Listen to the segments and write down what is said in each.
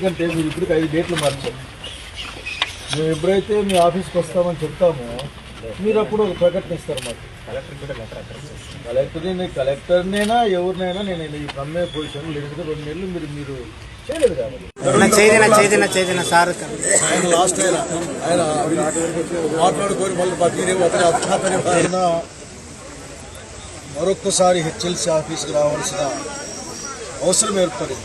ఎందుకంటే మీరు ఇప్పటికి ఐదు డేట్లు మార్చారు. మేము ఎప్పుడైతే మీ ఆఫీస్కి వస్తామని చెప్తామో మీరు అప్పుడు ఒక ప్రకటన ఇస్తారు మాకు. కలెక్టర్ని కలెక్టర్నైనా ఎవరినైనా నేను ఈ నమ్మే పొజిషన్ లేదు రెండు నెలలు మీరు మీరు చేయలేదు కాబట్టి సార్ ఆయన లాస్ట్ ఆయన ఆయన మాట్లాడుకొని మళ్ళీ బతికినే అతని అతని ఆయన మరొక్కసారి హెచ్ఎల్సీ ఆఫీస్కి రావాల్సిన అవసరం ఏర్పడింది.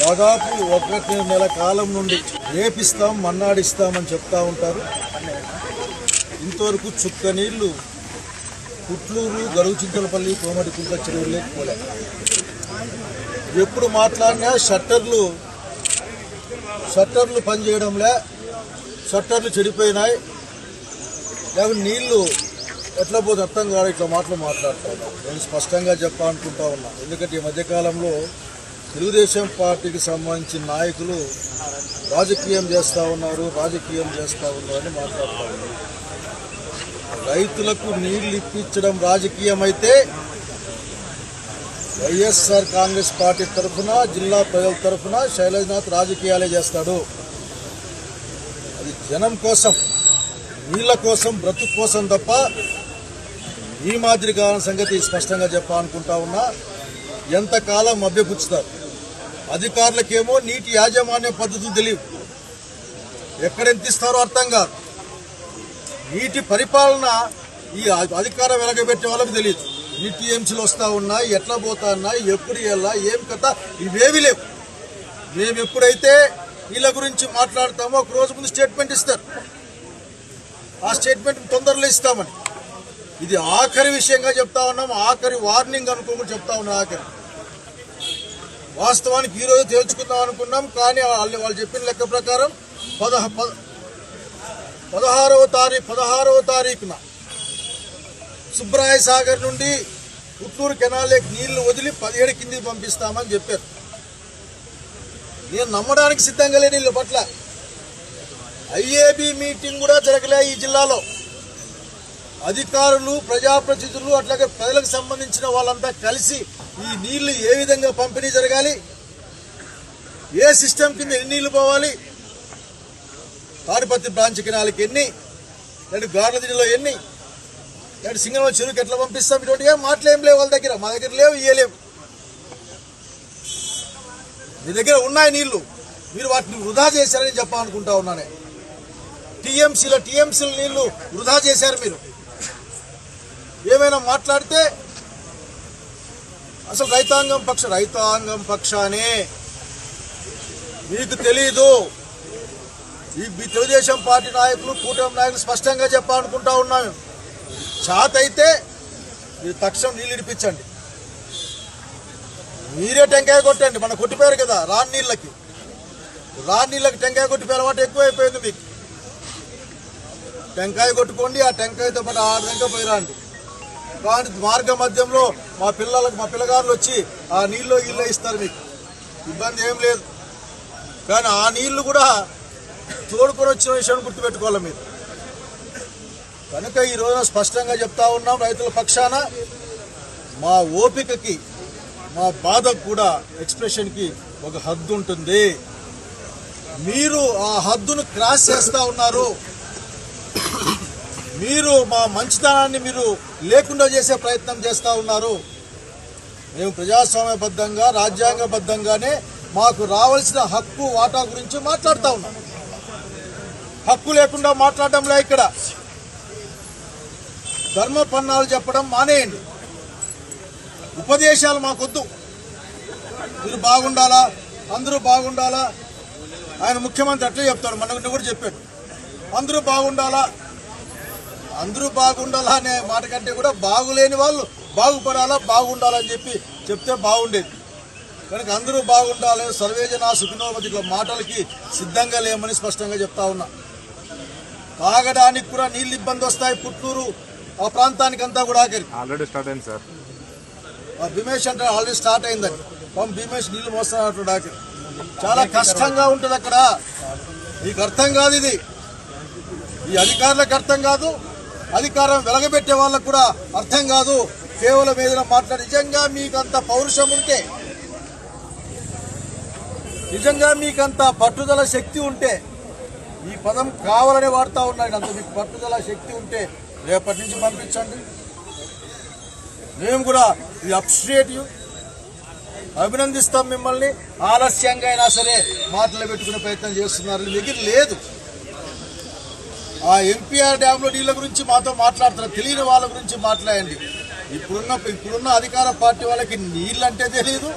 దాదాపు ఒకటి నెల కాలం నుండి రేపిస్తాం మన్నాడిస్తామని చెప్తా ఉంటారు. ఇంతవరకు చుక్క నీళ్ళు పుట్లూరు గరువుచింతలపల్లి కోమటి కుంట చెరువులే పోలే ఎప్పుడు మాట్లాడినా షట్టర్లు షట్టర్లు పనిచేయడంలే షట్టర్లు చెడిపోయినాయి. లేకపోతే నీళ్ళు ఎట్లా పోతే అర్థం కాదు ఇట్లా మాటలు మాట్లాడతాను నేను స్పష్టంగా చెప్పాలనుకుంటా ఉన్నా. ఎందుకంటే ఈ మధ్యకాలంలో తెలుగుదేశం పార్టీకి సంబంధించిన నాయకులు రాజకీయం చేస్తూ ఉన్నారు రాజకీయం చేస్తూ ఉన్నారు అని మాట్లాడుతూ ఉన్నారు. రైతులకు నీళ్ళు ఇప్పించడం రాజకీయం అయితే వైఎస్ఆర్ కాంగ్రెస్ పార్టీ తరఫున జిల్లా ప్రజల తరఫున శైలజనాథ్ రాజకీయాలే చేస్తాడు. అది జనం కోసం నీళ్ళ కోసం బ్రతుకు కోసం తప్ప ఈ మాదిరి కాలం సంగతి స్పష్టంగా చెప్పాలనుకుంటా ఉన్నా ఎంతకాలం మభ్యపుచ్చుతారు? అధికారులకేమో నీటి యాజమాన్య పద్ధతులు తెలియవు. ఎక్కడెంత ఇస్తారో అర్థం కాదు. నీటి పరిపాలన ఈ అధికారం వెలగబెట్టే వాళ్ళకి తెలియదు. నీటి టీఎంసీలు వస్తూ ఉన్నాయి ఎట్లా పోతా ఉన్నాయి ఎప్పుడు వెళ్ళా ఏం కథ ఇవేవి లేవు. మేము ఎప్పుడైతే వీళ్ళ గురించి మాట్లాడతామో ఒక రోజు ముందు స్టేట్మెంట్ ఇస్తారు. ఆ స్టేట్మెంట్ తొందరలో ఇస్తామని. ఇది ఆఖరి విషయంగా చెప్తా ఉన్నాం ఆఖరి వార్నింగ్ అనుకోకుండా చెప్తా ఉన్నాం ఆఖరి వాస్తవానికి ఈ రోజు తేల్చుకుందాం అనుకున్నాం కానీ వాళ్ళు వాళ్ళు చెప్పిన లెక్క ప్రకారం పదహ పద పదహారవ తారీఖు పదహారవ తారీఖున సుబ్రాయ సాగర్ నుండి పుత్తూరు కెనాల్లోకి నీళ్ళు వదిలి పదిహేడు కిందికి పంపిస్తామని చెప్పారు. నేను నమ్మడానికి సిద్ధంగా లేని వీళ్ళ పట్ల ఐఏబి మీటింగ్ కూడా జరగలే ఈ జిల్లాలో. అధికారులు ప్రజాప్రతినిధులు అట్లాగే ప్రజలకు సంబంధించిన వాళ్ళంతా కలిసి ఈ నీళ్ళు ఏ విధంగా పంపిణీ జరగాలి? ఏ సిస్టమ్ కింద ఎన్ని నీళ్ళు పోవాలి? తాడిపత్రి బ్రాంచ్ కినాలకి ఎన్ని? లేదంటే గార్లదిలో ఎన్ని? లేదంటే సింగంలో చెరువుకి ఎట్లా పంపిస్తాం? ఇటువంటి ఏం లేవు వాళ్ళ దగ్గర. మా దగ్గర లేవు ఇయ్యలేవు మీ దగ్గర ఉన్నాయి నీళ్ళు. మీరు వాటిని వృధా చేశారని చెప్పాలనుకుంటా ఉన్నానే. టీఎంసీలో టీఎంసీల నీళ్ళు వృధా చేశారు మీరు. ఏమైనా మాట్లాడితే అసలు రైతాంగం పక్ష రైతాంగం పక్షానే. మీకు తెలీదు. ఈ తెలుగుదేశం పార్టీ నాయకులు కూటమి నాయకులు స్పష్టంగా చెప్పాలనుకుంటా ఉన్నాను. చాత అయితే మీరు తక్షణం నీళ్ళు ఇడిపించండి. మీరే టెంకాయ కొట్టండి. మన కొట్టిపోయారు కదా రాని నీళ్ళకి. రాని నీళ్ళకి టెంకాయ కొట్టిపోయే అలవాటు ఎక్కువైపోయింది మీకు. టెంకాయ కొట్టుకోండి ఆ టెంకాయతో పాటు ఆరు పోయి పోయిరాండి కానీ మార్గ మధ్యంలో మా పిల్లలకు మా పిల్లగారులు వచ్చి ఆ నీళ్ళు ఇల్లు ఇస్తారు మీకు. ఇబ్బంది ఏం లేదు. కానీ ఆ నీళ్ళు కూడా తోడుకొని వచ్చిన విషయాన్ని గుర్తుపెట్టుకోవాలి మీరు. కనుక ఈ రోజున స్పష్టంగా చెప్తా ఉన్నాం రైతుల పక్షాన. మా ఓపికకి మా బాధకు కూడా ఎక్స్ప్రెషన్కి ఒక హద్దు ఉంటుంది. మీరు ఆ హద్దును క్రాస్ చేస్తూ ఉన్నారు. మీరు మా మంచితనాన్ని మీరు లేకుండా చేసే ప్రయత్నం చేస్తూ ఉన్నారు. మేము ప్రజాస్వామ్యబద్ధంగా రాజ్యాంగబద్ధంగానే మాకు రావాల్సిన హక్కు వాటా గురించి మాట్లాడుతూ ఉన్నాం. హక్కు లేకుండా మాట్లాడడంలే ఇక్కడ. ధర్మ పన్నాలు చెప్పడం మానేయండి. ఉపదేశాలు మాకొద్దు. మీరు బాగుండాలా? అందరూ బాగుండాలా? ఆయన ముఖ్యమంత్రి అట్లే చెప్తాడు మనకు కూడా చెప్పాడు. అందరూ బాగుండాలా? అందరూ బాగుండాలా అనే మాట కంటే కూడా బాగులేని వాళ్ళు బాగుపడాలా బాగుండాలని చెప్పి చెప్తే బాగుండేది. కనుక అందరూ బాగుండాలి సర్వేజన సుఖినోమతి మాటలకి సిద్ధంగా లేమని స్పష్టంగా చెప్తా ఉన్నా. తాగడానికి కూడా నీళ్ళు ఇబ్బంది వస్తాయి పుత్తూరు ఆ ప్రాంతానికి అంతా కూడా ఆఖరికి. ఆల్రెడీ స్టార్ట్ అయింది సార్ భీమేష్ అంటే ఆల్రెడీ స్టార్ట్ అయిందని. పాపం భీమేష్ నీళ్ళు మోస్తున్నట్టు డాకి చాలా కష్టంగా ఉంటుంది అక్కడ. మీకు అర్థం కాదు ఇది. ఈ అధికారులకు అర్థం కాదు. అధికారం వెలగబెట్టే వాళ్ళకు కూడా అర్థం కాదు. కేవలం ఏదైనా మాట్లాడి నిజంగా మీకు అంత పౌరుషం ఉంటే నిజంగా మీకు అంత పట్టుదల శక్తి ఉంటే ఈ పదం కావాలనే వాడుతూ ఉన్నాయి అంత మీకు పట్టుదల శక్తి ఉంటే రేపటి నుంచి పంపించండి. మేము కూడా ఇది అప్రిషియేటివ్ అభినందిస్తాం మిమ్మల్ని. ఆలస్యంగా అయినా సరే మాటలు పెట్టుకునే ప్రయత్నం చేస్తున్నారు దగ్గర లేదు. ఆ ఎంపీఆర్ డ్యాంలో నీళ్ళ గురించి మాతో మాట్లాడుతున్నారు తెలియని వాళ్ళ గురించి మాట్లాడండి. ఇప్పుడున్న ఇప్పుడున్న అధికార పార్టీ వాళ్ళకి నీళ్ళు అంటే తెలియదు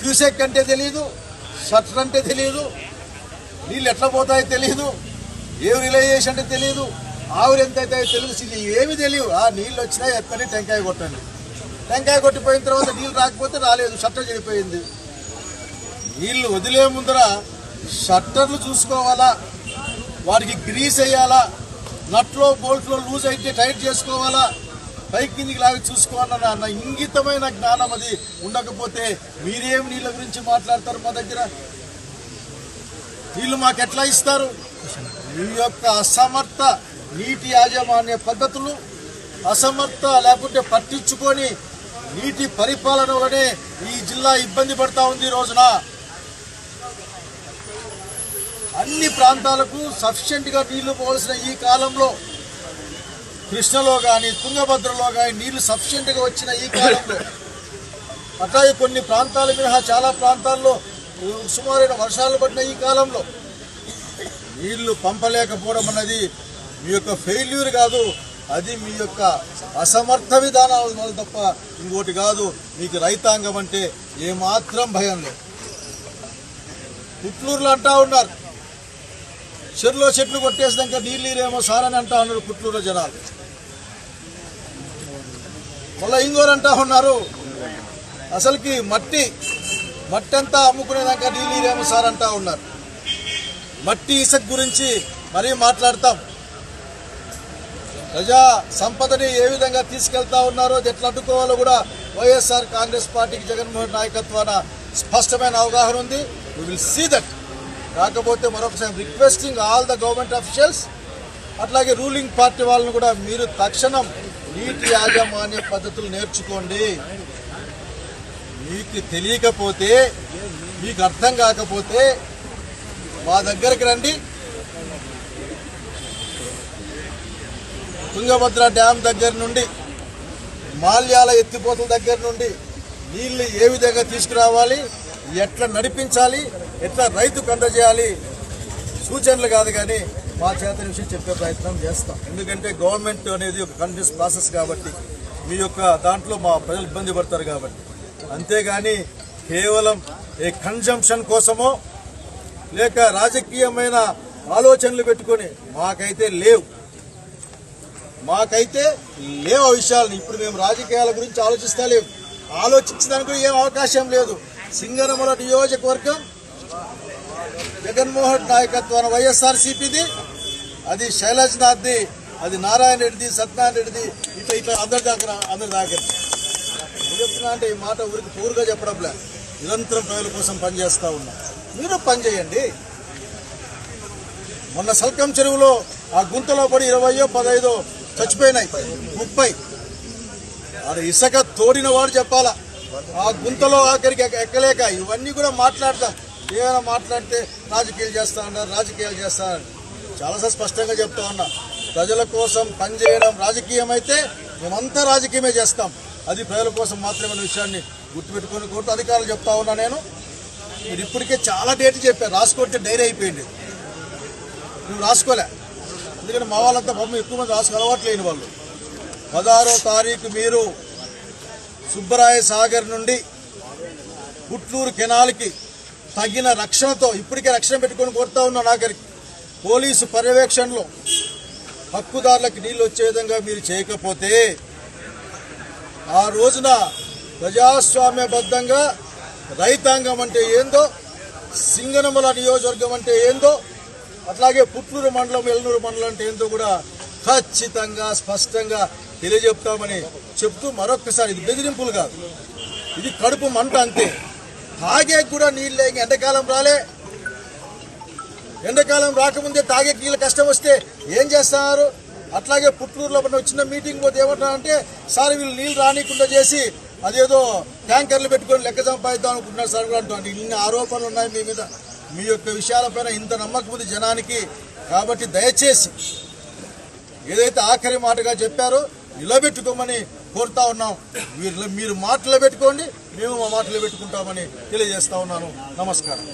క్యూసెక్ అంటే తెలియదు షట్టర్ అంటే తెలియదు నీళ్ళు ఎట్లా పోతాయో తెలియదు ఏం రిలైజేషన్ అంటే తెలియదు ఆవిరి ఎంత అవుతాయో తెలియదు ఇది ఏమి తెలియదు ఆ నీళ్ళు వచ్చినా ఎత్తని టెంకాయ కొట్టండి. టెంకాయ కొట్టిపోయిన తర్వాత నీళ్ళు రాకపోతే రాలేదు. షట్టర్ చెడిపోయింది. నీళ్ళు వదిలే ముందర షట్టర్లు చూసుకోవాలా? వాటికి గ్రీస్ వేయాలా? నట్లో బోల్ట్లో లూజ్ అయితే టైట్ చేసుకోవాలా? పైకి కిందికి లాగి చూసుకోవాలన్న అన్న ఇంగితమైన జ్ఞానం అది. ఉండకపోతే మీరేం నీళ్ళ గురించి మాట్లాడతారు మా దగ్గర? వీళ్ళు మాకు ఎట్లా ఇస్తారు? మీ యొక్క అసమర్థ నీటి యాజమాన్య పద్ధతులు అసమర్థ లేకుంటే పట్టించుకొని నీటి పరిపాలన వలనే ఈ జిల్లా ఇబ్బంది పడతా ఉంది ఈ రోజున. అన్ని ప్రాంతాలకు సఫిషియెంట్గా నీళ్ళు పోవలసిన ఈ కాలంలో కృష్ణలో కానీ తుంగభద్రలో కానీ నీళ్ళు సఫిషియెంట్గా వచ్చిన ఈ కాలంలో. అట్లాగే కొన్ని ప్రాంతాల మినహా చాలా ప్రాంతాల్లో సుమారైన వర్షాలు పడిన ఈ కాలంలో నీళ్ళు పంపలేకపోవడం అన్నది మీ యొక్క ఫెయిల్యూర్ కాదు అది మీ యొక్క అసమర్థ విధానాల వల్ల తప్ప ఇంకోటి కాదు. మీకు రైతాంగం అంటే ఏమాత్రం భయం లేదు. పుట్లూరులో అంటా ఉన్నారు. చెరులో చెట్లు కొట్టేసినాక నీళ్ళు నీరేమో సారని అంటా ఉన్నారు పుట్లూరులో జనాలు. మళ్ళీ ఇంగోరు అంటా ఉన్నారు అసలుకి మట్టి మట్టి అంతా అమ్ముకునేదాకా నీళ్ళు సార్ అంటా ఉన్నారు. మట్టి ఇసుక గురించి మరీ మాట్లాడతాం. ప్రజా సంపదని ఏ విధంగా తీసుకెళ్తా ఉన్నారో ఎట్లా అడ్డుకోవాలో కూడా వైఎస్ఆర్ కాంగ్రెస్ పార్టీకి జగన్మోహన్ నాయకత్వాన స్పష్టమైన అవగాహన ఉంది. వి విల్ సీ దట్ కాకపోతే మరొకసారి requesting all the government officials అట్లాగే రూలింగ్ పార్టీ వాళ్ళని కూడా మీరు తక్షణం నీటి యాజమాన్య పద్ధతులు నేర్చుకోండి. మీకు తెలియకపోతే మీకు అర్థం కాకపోతే మా దగ్గరికి రండి. తుంగభద్ర డ్యామ్ దగ్గర నుండి మాల్యాల ఎత్తిపోతల దగ్గర నుండి నీళ్ళు ఏ విధంగా తీసుకురావాలి ఎట్లా నడిపించాలి ఎట్లా రైతుకు అందజేయాలి సూచనలు కాదు కానీ మా చేత విషయం చెప్పే ప్రయత్నం చేస్తాం. ఎందుకంటే గవర్నమెంట్ అనేది ఒక కంటిన్యూస్ ప్రాసెస్ కాబట్టి మీ యొక్క దాంట్లో మా ప్రజలు ఇబ్బంది పడతారు కాబట్టి. అంతేగాని కేవలం ఏ కన్జంప్షన్ కోసమో లేక రాజకీయమైన ఆలోచనలు పెట్టుకొని మాకైతే లేవు. మాకైతే లేవు ఆ విషయాలను. ఇప్పుడు మేము రాజకీయాల గురించి ఆలోచిస్తా లేవు. ఆలోచించడానికి ఏం అవకాశం లేదు. సింగనమల నియోజకవర్గం జగన్మోహన్ నాయకత్వాన వైఎస్ఆర్ సిపిది అది శైలజ్ నాథ్ది అది నారాయణ రెడ్డిది సత్యనారాయణ రెడ్డిది ఇట్లా ఇట్లా అందరి దగ్గర అందరి దగ్గర చెప్తున్నా అంటే ఈ మాట ఊరికి పూర్గా చెప్పడంలే నిరంతరం ప్రజల కోసం పనిచేస్తూ ఉన్నా. మీరు పనిచేయండి మొన్న సల్కం చెరువులో ఆ గుంతలో పడి ఇరవయో పదైదో చచ్చిపోయినాయి. ముప్పై. అది ఇసుక తోడిన వాడు చెప్పాలా? ఆ గుంతలో ఆఖరికి ఎక్కలేక ఇవన్నీ కూడా మాట్లాడతాం. ఏమైనా మాట్లాడితే రాజకీయాలు చేస్తా అన్నారు రాజకీయాలు చేస్తా చాలాసార్లు స్పష్టంగా చెప్తా ఉన్నా. ప్రజల కోసం పనిచేయడం రాజకీయం అయితే మేమంతా రాజకీయమే చేస్తాం. అది ప్రజల కోసం మాత్రమే విషయాన్ని గుర్తుపెట్టుకొని కోరుతూ అధికారులు చెప్తా ఉన్నా నేను. మీరు ఇప్పటికే చాలా డేట్ చెప్పారు. రాసుకుంటే డైరీ అయిపోయింది. నువ్వు రాసుకోలే. ఎందుకంటే మా వాళ్ళంతా పాపం ఎక్కువ మంది రాసుకు అలవాటు లేని వాళ్ళు. పదహారో తారీఖు మీరు సుబ్బరాయ సాగర్ నుండి గుట్లూరు కెనాల్కి తగిన రక్షణతో ఇప్పటికే రక్షణ పెట్టుకొని కొడతా ఉన్నా నాగరికి పోలీసు పర్యవేక్షణలో హక్కుదారులకు నీళ్ళు వచ్చే విధంగా మీరు చేయకపోతే ఆ రోజున ప్రజాస్వామ్యబద్ధంగా రైతాంగం అంటే ఏందో సింగనమల నియోజకవర్గం అంటే ఏందో అట్లాగే పుట్లూరు మండలం ఎల్నూరు మండలం అంటే ఏందో కూడా ఖచ్చితంగా స్పష్టంగా తెలియజెప్తామని చెప్తూ మరొక్కసారి ఇది బెదిరింపులు కాదు. ఇది కడుపు మంట అంతే. తాగే కూడా నీళ్ళు లేక ఎండాకాలం రాలే. ఎండాకాలం రాకముందే తాగే నీళ్ళు కష్టం వస్తే ఏం చేస్తున్నారు అట్లాగే పుట్లూరులో మన చిన్న మీటింగ్ పోతే ఏమంటారంటే సార్ వీళ్ళు నీళ్ళు రానికుండా చేసి అదేదో ట్యాంకర్లు పెట్టుకొని లెక్క సంపాదిద్దాం అనుకుంటున్నారు సార్ కూడా అంటున్నాను ఇన్ని ఆరోపణలు ఉన్నాయి మీ మీద. మీ యొక్క విషయాలపైన ఇంత నమ్మకం ఉంది జనానికి. కాబట్టి దయచేసి ఏదైతే ఆఖరి మాటగా చెప్పారో నిలబెట్టుకోమని కోరుతా ఉన్నాం. వీరిలో మీరు మాటలు పెట్టుకోండి మేము మా మాటలు పెట్టుకుంటామని తెలియజేస్తా ఉన్నాను. నమస్కారం.